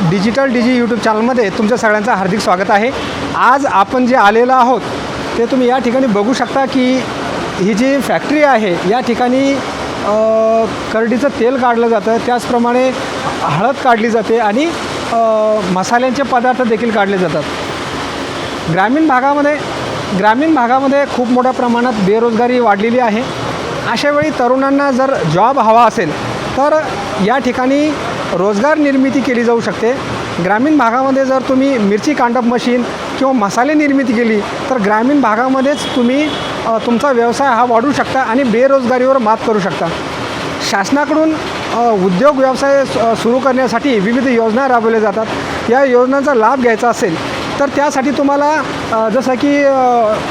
Digital डिजी YouTube चॅनलमध्ये तुमच्या सगळ्यांचं हार्दिक स्वागत आहे. आज आपण जे आलेलो आहोत ते तुम्ही या ठिकाणी बघू शकता की ही जी फॅक्टरी आहे या ठिकाणी करडीचं तेल काढलं जातं त्याचप्रमाणे हळद काढली जाते आणि मसाल्यांचे पदार्थ देखील काढले जातात. ग्रामीण भागामध्ये ग्रामीण भागामध्ये खूप मोठ्या प्रमाणात बेरोजगारी वाढलेली आहे. अशावेळी तरुणांना जर जॉब हवा असेल तर या ठिकाणी रोजगार निर्मिती केली जाऊ शकते. ग्रामीण भागामध्ये जर तुम्ही मिरची कांडप मशीन किंवा मसाले निर्मिती केली तर ग्रामीण भागामध्येच तुम्ही तुमचा व्यवसाय हा वाढवू शकता आणि बेरोजगारीवर मात करू शकता. शासनाकडून उद्योग व्यवसाय सुरू करण्यासाठी विविध योजना राबवल्या जातात. या योजनांचा लाभ घ्यायचा असेल तर त्यासाठी तुम्हाला जसं की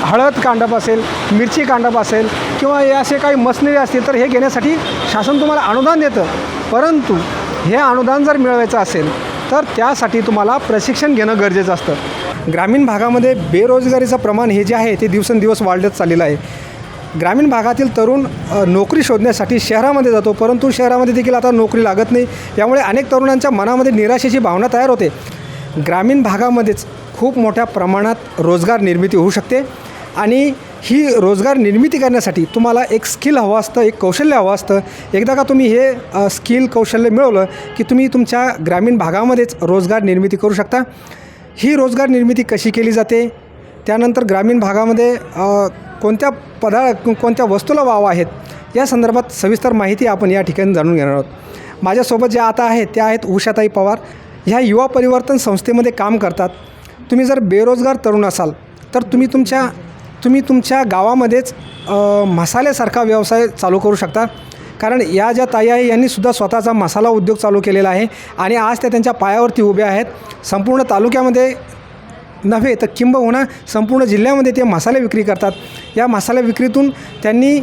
हळद कांडप असेल मिरची कांडप असेल किंवा हे असे काही मशनरी असतील तर हे घेण्यासाठी शासन तुम्हाला अनुदान देतं. परंतु हे अनुदान जर मिळवायचं असेल तर त्यासाठी तुम्हाला प्रशिक्षण घेणं गरजेचं असतं. ग्रामीण भागामध्ये बेरोजगारीचं प्रमाण हे जे आहे ते दिवसेंदिवस वाढत चाललेलं आहे. ग्रामीण भागातील तरुण नोकरी शोधण्यासाठी शहरामध्ये जातो परंतु शहरामध्ये देखील आता नोकरी लागत नाही. यामुळे अनेक तरुणांच्या मनामध्ये निराशेची भावना तयार होते. ग्रामीण भागामध्येच खूप मोठ्या प्रमाणात रोजगार निर्मिती होऊ शकते आणि ही रोजगार निर्मिती करण्यासाठी तुम्हाला एक स्किल हवं असतं एक कौशल्य हवं असतं. एकदा का तुम्ही हे स्किल कौशल्य मिळवलं की तुम्ही तुमच्या ग्रामीण भागामध्येच रोजगार निर्मिती करू शकता. ही रोजगार निर्मिती कशी केली जाते? त्यानंतर ग्रामीण भागामध्ये कोणत्या पदा कोणत्या वस्तूला वाव आहेत? या संदर्भात सविस्तर माहिती आपण या ठिकाणी जाणून घेणार आहोत. माझ्यासोबत ज्या आता आहेत त्या आहेत उषाताई पवार. ह्या युवा परिवर्तन संस्थेमध्ये काम करतात. तुम्ही जर बेरोजगार तरुण असाल तर तुम्ही तुमच्या तुम्ही तुमच्या गावामध्येच मसाल्यासारखा व्यवसाय चालू करू शकता. कारण या ज्या ताई आहे यांनीसुद्धा स्वतःचा मसाला उद्योग चालू केलेला आहे आणि आज त्या त्यांच्या पायावरती उभ्या आहेत. संपूर्ण तालुक्यामध्ये नव्हे तर किंबहुना संपूर्ण जिल्ह्यामध्ये ते मसाले विक्री करतात. या मसाल्या विक्रीतून त्यांनी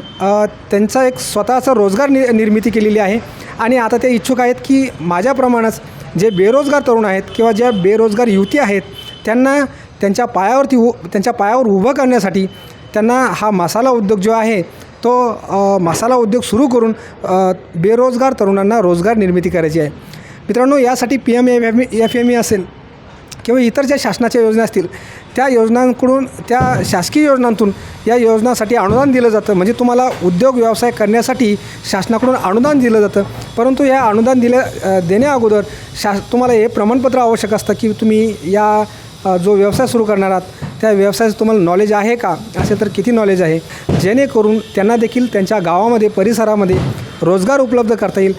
त्यांचा एक स्वतःचा रोजगार नि निर्मिती केलेली आहे. आणि आता ते इच्छुक आहेत की माझ्याप्रमाणेच जे बेरोजगार तरुण आहेत किंवा ज्या बेरोजगार युवती आहेत त्यांना त्यांच्या पायावरती उ त्यांच्या पायावर उभं करण्यासाठी त्यांना हा मसाला उद्योग जो आहे तो मसाला उद्योग सुरू करून बेरोजगार तरुणांना रोजगार निर्मिती करायची आहे. मित्रांनो यासाठी P M F F M E असेल किंवा इतर ज्या शासनाच्या योजना असतील त्या योजनांकडून त्या शासकीय योजनांतून या योजनासाठी अनुदान दिलं जातं. म्हणजे तुम्हाला उद्योग व्यवसाय करण्यासाठी शासनाकडून अनुदान दिलं जातं. परंतु या अनुदान दिल्या देण्याअगोदर देण्या अगोदर शास तुम्हाला हे प्रमाणपत्र आवश्यक असतं की तुम्ही या जो व्यवसाय सुरू करणार आहात त्या व्यवसायाचं तुम्हाला नॉलेज आहे का? असे तर किती नॉलेज आहे? जेणेकरून त्यांना देखील त्यांच्या गावामध्ये परिसरामध्ये रोजगार उपलब्ध करता येईल.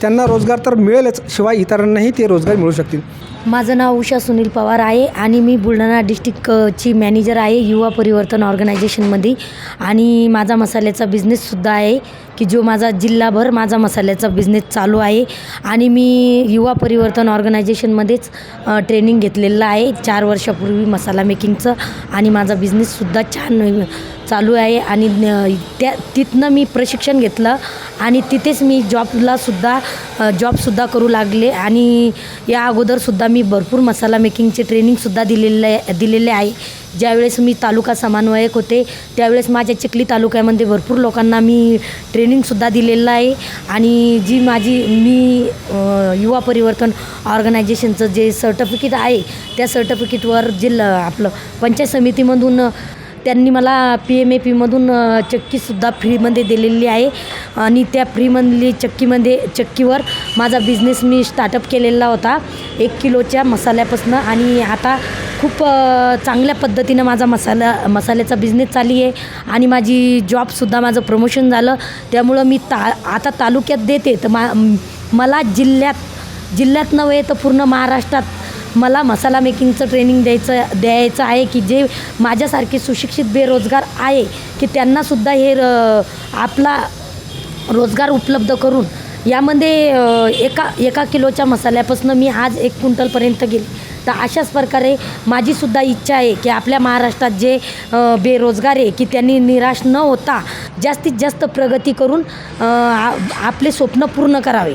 त्यांना रोजगार तर मिळेलच शिवाय इतरांनाही ते रोजगार मिळू शकतील. माझं नाव उषा सुनील पवार आहे आणि मी बुलढाणा डिस्ट्रिक्टची मॅनेजर आहे युवा परिवर्तन ऑर्गनायझेशनमध्ये. आणि माझा मसाल्याचा बिझनेससुद्धा आहे की जो माझा जिल्हाभर माझा मसाल्याचा बिझनेस चालू आहे. आणि मी युवा परिवर्तन ऑर्गनायझेशनमध्येच ट्रेनिंग घेतलेलं आहे. चार वर्षापूर्वी मसाला मेकिंगचं आणि माझा बिझनेससुद्धा छान चालू आहे. आणि त्या तिथनं मी प्रशिक्षण घेतलं आणि तिथेच मी जॉबलासुद्धा जॉबसुद्धा करू लागले. आणि या अगोदरसुद्धा मी भरपूर मसाला मेकिंगचे ट्रेनिंगसुद्धा दिलेले दिलेले आहे. ज्यावेळेस मी तालुका समन्वयक होते त्यावेळेस माझ्या चिखली तालुक्यामध्ये भरपूर लोकांना मी ट्रेनिंगसुद्धा दिलेलं आहे. आणि जी माझी मी युवा परिवर्तन ऑर्गनायझेशनचं जे सर्टिफिकेट आहे त्या सर्टिफिकेटवर जिल्हा आपलं पंचायत समितीमधून त्यांनी मला पी एम ए पीमधून चक्कीसुद्धा फ्रीमध्ये दिलेली आहे. आणि त्या फ्रीमधली चक्कीमध्ये चक्कीवर माझा बिझनेस मी स्टार्टअप केलेला होता. एक किलोच्या मसाल्यापासून आणि आता खूप चांगल्या पद्धतीनं माझा मसाला मसाल्याचा बिझनेस चालू आहे. आणि माझी जॉबसुद्धा माझं प्रमोशन झालं. त्यामुळं मी ता आता तालुक्यात देते. तर मा मला जिल्ह्यात जिल्ह्यात नव्हे तर पूर्ण महाराष्ट्रात मला मसाला मेकिंगचं ट्रेनिंग द्यायचं द्यायचं आहे की जे माझ्यासारखे सुशिक्षित बेरोजगार आहे की त्यांनासुद्धा हे र- आपला रोजगार उपलब्ध करून यामध्ये एका एका किलोच्या मसाल्यापासून मी आज एक क्विंटलपर्यंत गेले. तर अशाच प्रकारे माझीसुद्धा इच्छा आहे की आपल्या महाराष्ट्रात जे बेरोजगार आहे की त्यांनी निराश न होता जास्तीत जास्त प्रगती करून आपले स्वप्न पूर्ण करावे.